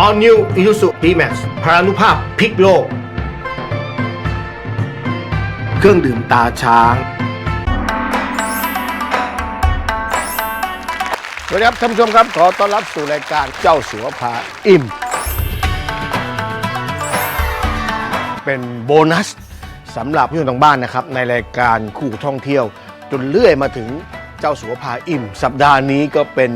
All New Isuzu D-Max พลานุภาพพลิกโลก เครื่องดื่มตาช้าง สวัสดีครับท่านผู้ชมครับ ขอต้อนรับสู่รายการเจ้าสัวพาอิ่ม เป็นโบนัสสำหรับผู้ชมทางบ้านนะครับ ในรายการคู่ท่องเที่ยว จนเลื่อยมาถึงเจ้าสัวพาอิ่ม สัปดาห์นี้ก็เป็น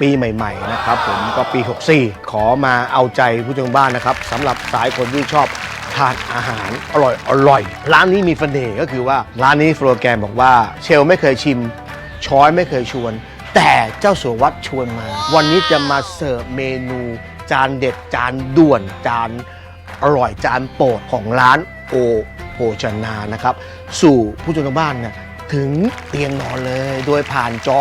ปีใหม่ ๆ นะครับ ผมก็ปี 64 ขอมาเอาใจผู้ชมบ้านนะครับสำหรับสายคนที่ชอบทานอาหารอร่อยอร่อย ร้านนี้มีเสน่ห์ก็คือว่าร้านนี้โฟลแกนบอกว่า เชลไม่เคยชิม ช้อยไม่เคยชวน แต่เจ้าสัววัดชวนมา วันนี้จะมาเสิร์ฟเมนู จานเด็ดจานด่วนจาน อร่อยจานโปรดของร้านโอโภชนานะครับ สู่ผู้ชมทางบ้านนี่ยถึงเตียงนอนเลย โดยผ่านจอ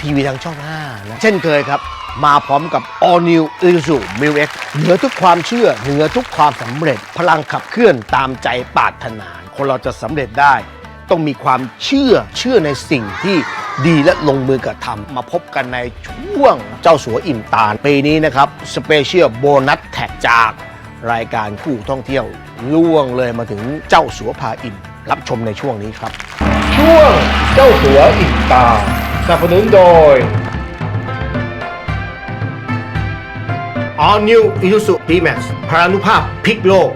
ทีวีทางช่อง 5 นะ เช่นเคยครับ มาพร้อมกับ All New Isuzu m i l X เหนือทุกความเชื่อ เหนือทุกความสำเร็จ พลังขับเคลื่อนตามใจปรารถนา คนเราจะสำเร็จได้ ต้องมีความเชื่อเชื่อในสิ่งที่ดีและลงมือกระทำมาพบกันในช่วงเจ้าสัวอิ่มตาลปีนี้นะครับ สเปเชียลโบนัสแท็กจาก รายการคู่ท่องเที่ยวล่วงเลยมาถึงเจ้าสัวพาอิ่มรับชมในช่วงนี้ครับ ช่วงเจ้าสัวอิ่มตาสนับสนุนโดย All New Isuzu D-Max พลานุภาพพลิกโลก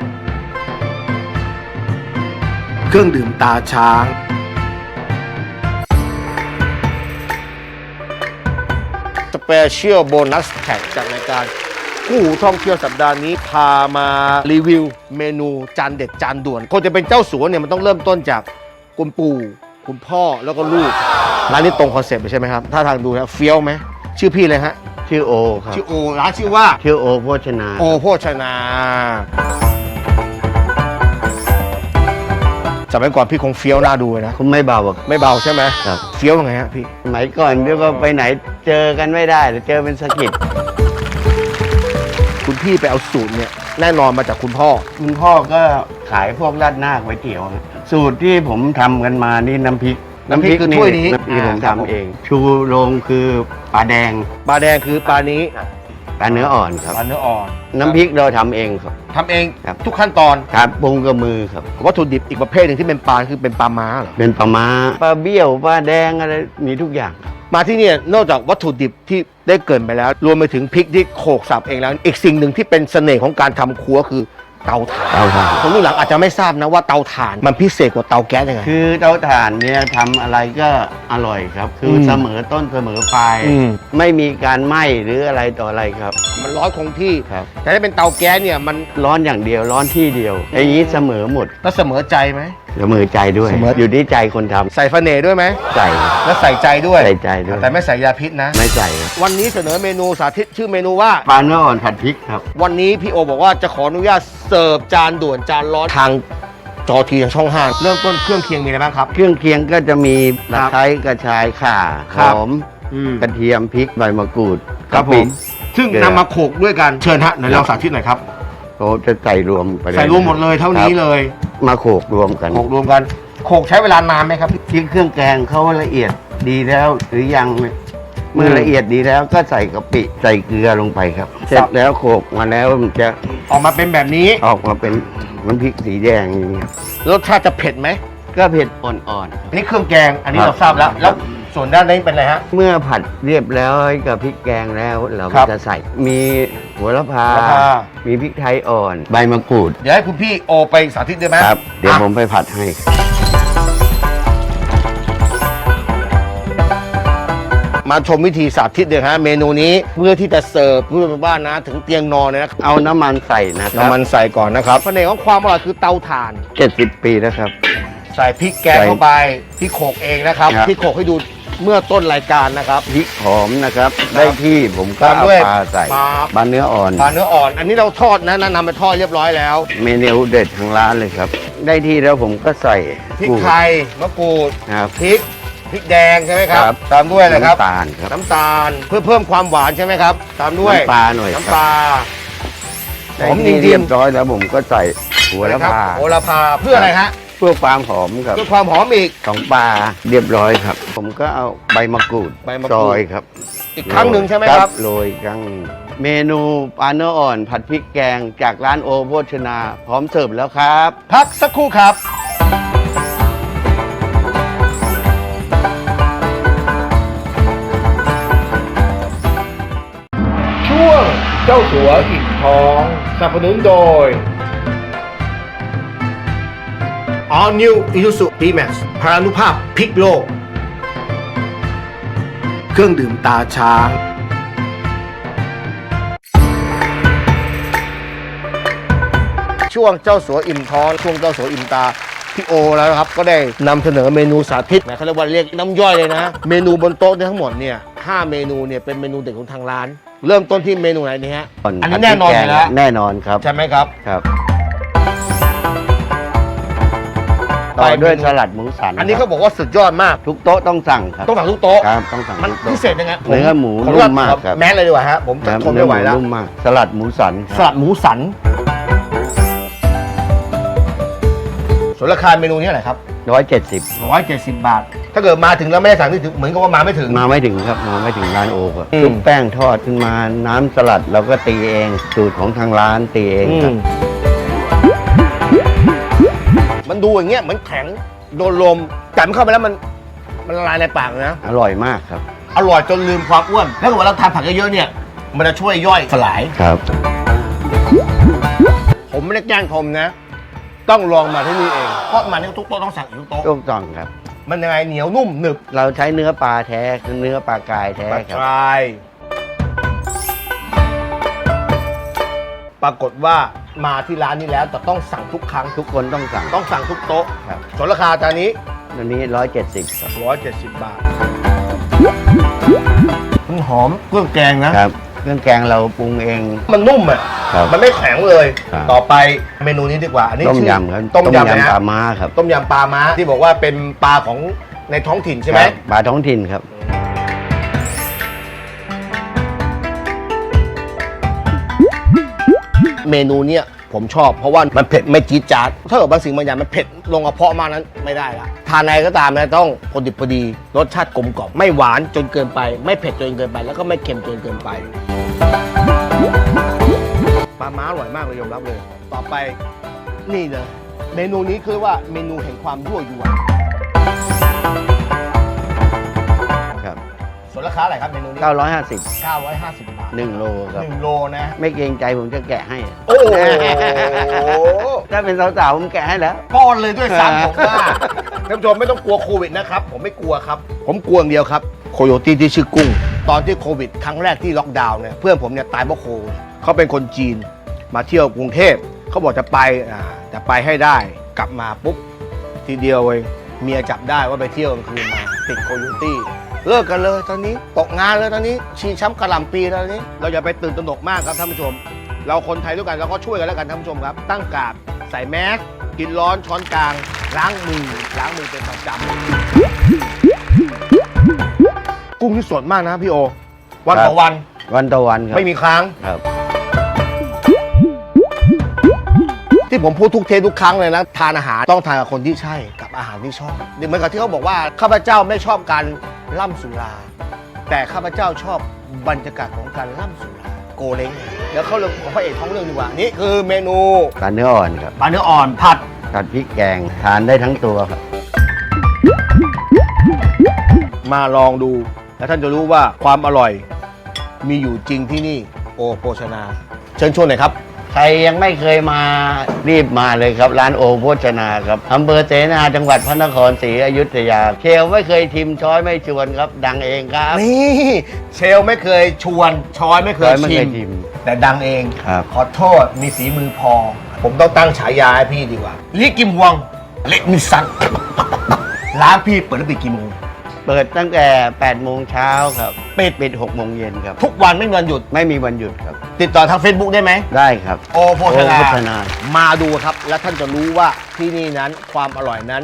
เครื่องดื่มตาช้าง สเปเชียลโบนัสแท็กจากรายการ คู่หูท่องเที่ยวสัปดาห์นี้พามารีวิว เมนูจานเด็ดจานด่วนคนจะเป็นเจ้าสัวเนี่ยมันต้องเริ่มต้นจากคุณปู่คุณพ่อแล้วก็ลูกร้านนี้ตรงคอนเซ็ปต์เลยใช่ไหมครับ ถ้าทางดูนะเฟี้ยวไหมชื่อพี่เลยฮะชื่อโอครับชื่อโอร้านชื่อว่าชื่อโอโภชนา โอโภชนาสมัยก่อนพี่คงเฟี้ยวหน้าดูเลยนะคุณไม่เบาอะไม่เบาใช่ไหมครับ เฟี้ยวยังไงฮะพี่สมัยก่อนเรียกว่าไปไหนเจอกันไม่ได้เจอเป็นสะกิดคุณ พี่ไปเอาสูตรเนี่ยแน่นอนมาจากคุณพ่อ คุณพ่อก็ขายพวกราดหน้าก๋วยเตี๋ยวอะสูตรที่ผมทำกันมานี่น้ำพริกน้ำพริกคือถ้วยนี้น้ำพริกผมอ่าครับผม ทำเอง ชูโรงคือปลาแดงปลาแดงคือปลานี้ปลาเนื้ออ่อนครับ ปลาเนื้ออ่อนน้ำพริกเราทำเองครับ ทำเองครับ ทุกขั้นตอนครับปรุงกับมือครับ วัตถุดิบอีกประเภทหนึ่งที่เป็นปลาคือเป็นปลาม้าเหรอเป็นปลาม้าปลาเบี้ยวปลาแดงอะไรมีทุกอย่าง มาที่เนี่ยนอกจากวัตถุดิบที่ได้เกรินไปแล้ว รวมไปถึงพริกที่โขกสับเองแล้ว อีกสิ่งหนึ่งที่เป็นเสน่ห์ของการทำครัวคือเตาถ่านเตาถ่านคนรุ่นหลังอาจจะไม่ทราบนะว่าเตาถ่านมันพิเศษกว่าเตาแก๊สยังไง คือเตาถ่านเนี่ยทำอะไรก็อร่อยครับ คืออมเสมอต้นเสมอปลายอืมไม่มีการไหม้หรืออะไรต่ออะไรครับ มันร้อนคงที่ครับแต่ถ้าเป็นเตาแก๊สเนี่ยมันร้อนอย่างเดียวร้อนที่เดียวอย่างนี้เสมอหมดแล้วเสมอใจไหม เสมอใจด้วยเสมออยู่ที่ใจคนทำใส่เสน่ห์ด้วยไหม ใจ แล้วใส่ใจด้วย ใส่ใจด้วย แต่ไม่ใส่ยาพิษนะ ไม่ใจครับวันนี้เสนอเมนูสาธิตชื่อเมนูว่า ปลาเนื้ออ่อนผัดพริกครับ วันนี้พี่โอบอกว่าจะขออนุญาตเสิร์ฟจานด่วนจานร้อนทางจอทีทางช่องห้าเริ่มต้นเครื่องเคียงมีอะไรบ้างครับ เครื่องเคียงก็จะมีตะไคร้กระชายข่าหครับ อมกระเทียมพริกใบมะกรูดครับผกะปิมซึ่งเกลือ นำมาโขกด้วยกันเชิญฮะไหนลองสาธิตหน่อยครับ เขาจะใส่รวมไปเลยใส่รวมหมดเลยเท่านี้ครับเลย มาโขกรวมกันโขกรวมกันโขกใช้เวลานานไหมครับที่เครื่องแกงเขาละเอียดดีแล้วหรือยังเนี่ยเมื่อละเอียดดีแล้วก็ใส่กะปิใส่เกลือลงไปครับ เสร็จแล้วโขกมาแล้วมันจะออกมาเป็นแบบนี้ออกมาเป็นน้ำพริกสีแดงอย่างนี้ครับรสชาติจะเผ็ดไหมก็เผ็ดอ่อนนี่เครื่องแกง อันนี้ครับเราทราบแล้วแล้วส่วนด้านนี้เป็นอะไรฮะๆเมื่อผัดเรียบแล้วกับพริกแกงแล้วเราครัก็บจะใส่ มี หัวละพา หัวละพา มีพริกไทยอ่อน ใบมะกรูด เดี๋ยวให้คุณพี่โอไปสาธิตได้ไหมครับ เดี๋ยวอะผมไปผัดให้ มาชมวิธีสาธิตเลยฮะเมนูนี้เพื่อที่จะเสิร์ฟเพื่อนบ้านนะ ถึงเตียงนอนเลยนะเอาน้ำมันใส่นะครับ น้ำมันใส่ก่อนนะครับเสน่ห์ของความอร่อยคือเตาถ่าน 70 ปีแล้วครับ ใส่พริกแกงใส่เข้าไปพริกโขกเองนะครับครับ พริกโขกให้ดู เมื่อต้นรายการนะครับ พริกหอมนะครับ ได้ที่ผมก็ตามเอาด้วยปลาใส่ปลาปลาเนื้ออ่อน ปลาเนื้ออ่อน อันนี้เราทอดนะนะนำไปทอดเรียบร้อยแล้ว เมนูเด็ดทางร้านเลยครับ ได้ที่แล้วผมก็ใส่พริกกุ้งไทยมะกรูดครับพริกพริกแดงใช่ไหมครับครับ ตามด้วยนะครับน้ำตาลครับน้ำตาลเพื่อเพิ่มความหวานใช่ไหมครับ ตามด้วยน้ำปลาหน่อยน้ำคปรับลาหอมจที่ริเรียงบร้อยแล้วผมก็ใส่หัวๆละนะครับพาโหระพาเพื่ออะไรฮะ เพื่อความหอมครับเพื่อความหอมอีกของปลาเรียบร้อยครับ ผมก็เอาใบมะกรูดใบมะกรูด ซอยครับอีกครั้งหนึ่งใช่ไหมครับ โรยอีกครั้งหนึ่งเมนูปลาเนื้ออ่อน ผัดพริกแกงจากร้านโอโภชนา พร้อมเสิร์ฟแล้วครับ พักสักครู่ครับ ช่วงเจ้าสัวอิ่มท้องสนับสนุนโดย All New Isuzu D-Max พลานุภาพพลิกโลก เครื่องดื่มตาช้างช่วงเจ้าสัวอิ่มท้องช่วงเจ้าสัวอิ่มตาพี่โอแล้วนะครับ ก็ได้นำเสนอเมนูสาธิตแหมเขาเรียกว่าเรียกน้ำย่อยเลยนะ เมนูบนโต๊ะเนี่ยทั้งหมดเนี่ยห้าเมนูเนี่ยเป็นเมนูเด็ดของทางร้าน เริ่มต้นที่เมนูไหนนี่ฮะอันนี้แน่นอนอยู่แล้วแน่นอนครับใช่ไหมครับครับ ต่อด้วยสลัดหมูสันอันนี้คเขารับบอกว่าสุดยอดมาก ทุกโต๊ะต้องสั่งครับ ต้องสั่งทุกโต๊ะครับต้องสั่งมันทุกพิโต๊ะเศษยังไงผเนื้อหมูขอนุ่มมากครับแม้เลยดีกว่าฮะผมจะครับทนไม่ไหวแล้วนุ่มมากสลัดหมูสันสลัดหมูสันส่วนราคาเมนูนี้เท่าไหร่ครับร้อยเจ็ดสิบ170บาท ถ้าเกิดมาถึงแล้วไม่ได้สั่งนี่ถึงเหมือนกับว่ามาไม่ถึง มาไม่ถึงครับ มาไม่ถึงร้านโอครับอืมชุบแป้งทอดขึ้นมา น้ำสลัดเราก็ตีเอง สูตรของทางร้านตีเองอืครับ มมันดูอย่างเงี้ยเหมือนแข็งโดนลมจับเข้าไปแล้วมันมันละลายในปากเลยนะ อร่อยมากครับ อร่อยจนลืมความอ้วน แล้วเวลาเราทานผักเยอะๆเนี่ย มันจะช่วยย่อยสลาย ครับ ผมไม่ได้แกล้งชมนะ ต้องลองมาที่นี่เอง เพราะมันนี่ทุกโต๊ะต้องสั่งอีกทุกโต๊ะถูกต้องครับ มันยังไงเหนียวนุ่มหนึบเราใช้เนื้อปลาแท้คือเนื้อปลากายแท้ปลาครับกราย ปรากฏว่ามาที่ร้านนี้แล้วแต่ต้องสั่งทุกครั้งทุทุกกคนต้องสั่ง ต้องสั่งทุกโต๊ะครับ ส่วนราคาจานนี้อันนี้ร้อยเจ็ดสิบครับ 170 บาทมันหอมเครื่องแกงนะ ครับเครื่องแกงเราปรุงเอง มันนุ่มอะ ครับมันไม่แข็งเลย ครับ ต่อไปเมนูนี้ดีกว่า อันนี้ต้มชื่อยำครับต้มยำนะปลาม้าครับต้มยำปลาม้าที่บอกว่าเป็นปลาของในท้องถิ่นใช่ไหม ครับปลาท้องถิ่นครับ เมนูเนี้ยผมชอบเพราะว่ามันเผ็ดไม่จี๊ดจ๊าดถ้าเกิดบางสิ่งบางอย่างมันเผ็ดลงกระเพาะมากนั้นไม่ได้ละทานอะไรก็ตามนะต้องพอดิบพอดีรสชาติกลมกล่อมไม่หวานจนเกินไป ไม่เผ็ดจนเกินไป แล้วก็ไม่เค็มจนเกินไปปลาม้าอร่อยมากเลยยอมรับเลย ต่อไปนี่เลยเมนูนี้คือว่าเมนูแห่งความยั่วยวนาคาอะไรครับเมนูนี้950 950 บาท1โลครับหนึ่งโลนะ ไม่เกรงใจผมจะแกะให้ โอ้โห ถ้าเป็นสาวๆผมแกะให้แล้ว ป้อนเลยด้วยซ้ำผมว่าท่านผู้ชมไม่ต้องกลัวโควิดนะครับ ผมไม่กลัวครับ ผมกลัวอย่างเดียวครับ โคโยตี้ที่ชื่อกุ้ง ตอนที่โควิด ครั้งแรกที่ล็อกดาวน์เนี่ยเพื่อนผมเนี่ยตายเพราะโควิดเขาเป็นคนจีน มาเที่ยวกรุงเทพเขาบอกจะไปอ่าจะไปให้ได้กลับมาปุ๊บทีเดียวเองเมียจับได้ว่าไปเที่ยวกลางคืนมาติดโคโยตี้ เลิกกันเลยตอนนี้ตกงานเลยตอนนี้ชีช้ำกระหล่ำปีแล้วตอนนี้ เราอย่าไปตื่นตระหนกมากครับท่านผู้ชม เราคนไทยด้วยกันเราก็ช่วยกันแล้วกันท่านผู้ชมครับ ตั้งกาดใส่แมสกินร้อนช้อนกลาง ล้างมือล้างมือเป็นประจำกุ้งที่สดมากนะพี่โอ วันต่อวันวันต่อวันครับไม่มีค้าง ครับ ที่ผมพูดทุกเทปทุกครั้งเลยนะ ทานอาหารต้องทานกับคนที่ใช่กับอาหารที่ชอบเหมือนกับที่เขาบอกว่าข้าพเจ้าไม่ชอบการ ล่ำสุรา แต่ข้าพเจ้าชอบบรรยากาศของการล่ำสุราโกเล้งเดี๋ยวเข้าเรื่องของพระเอกท้องเรื่องดีกว่านี่คือเมนูปลาเนื้ออ่อนครับปลาเนื้ออ่อนผัดผัดพริกแกงทานได้ทั้งตัวครับ มาลองดู แล้วท่านจะรู้ว่าความอร่อยมีอยู่จริงที่นี่โอโภชนา เชิญชวนหน่อยครับใค รยังไม่เคยมารีบมาเลยครับ ร้านโอโภชนาครับอำเภอเสนาจังหวัดพระนครศรีอยุธยา เชลไม่เคยทิมช้อยไม่ชวนครับ ดังเองครับ นี่เชลไม่เคยชวนช้อยไม่เคช้อยยไม่ชิเคมยชิมแต่ดังเองครับ ขอโทษมีฝีมือพอ ผมต้องตั้งฉายาให้พี่ดีกว่าลิกิมฮวงเล็กมิสันร้านพี่เปิดตั้งแต่กี่โมง เปิดตั้งแต่8โมงเช้าครับ ปิด ปิด6โมงเย็นครับ ทุกวันไม่มีวันหยุด ไม่มีวันหยุดครับ ติดต่อทาง Facebook ได้ไหม ได้ครับ โอโภชนา โอโภชนา มาดูครับ แล้วท่านจะรู้ว่าที่นี่นั้นความอร่อยนั้น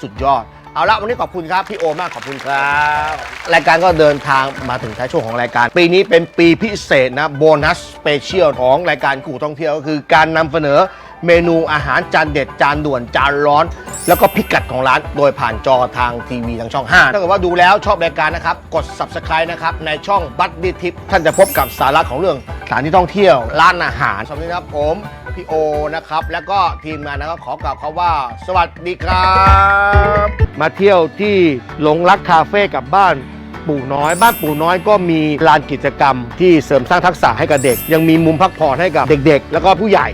สุดยอด เอาละวันนี้ขอบคุณครับ พี่โอมากขอบคุณครับ รายการก็เดินทางมาถึงท้ายช่วงของรายการ ปีนี้เป็นปีพิเศษนะโบนัสสเปเชียลของรายการคู่ท่องเที่ยวก็คือการนำเสนอ เมนูอาหารจานเด็ดจานด่วนจานร้อน แล้วก็พิกัดของร้านโดยผ่านจอทางทีวีทางช่อง 5 ถ้าเกิดว่าดูแล้วชอบรายการนะครับ กด subscribe นะครับ ในช่องบัตดิทิปท่านจะพบกับสาระของเรื่องสถานที่ท่องเที่ยวร้านอาหารสวัสดีครับผม พี่โอนะครับ แล้วก็ทีมงานนะครับขอกล่าวคำว่า สวัสดีครับ มาเที่ยวที่หลงรักคาเฟ่กับบ้านปู่น้อย บ้านปู่น้อยก็มีลานกิจกรรมที่เสริมสร้างทักษะให้กับเด็ก ยังมีมุมพักผ่อนให้กับเด็ก ๆ แล้วก็ผู้ใหญ่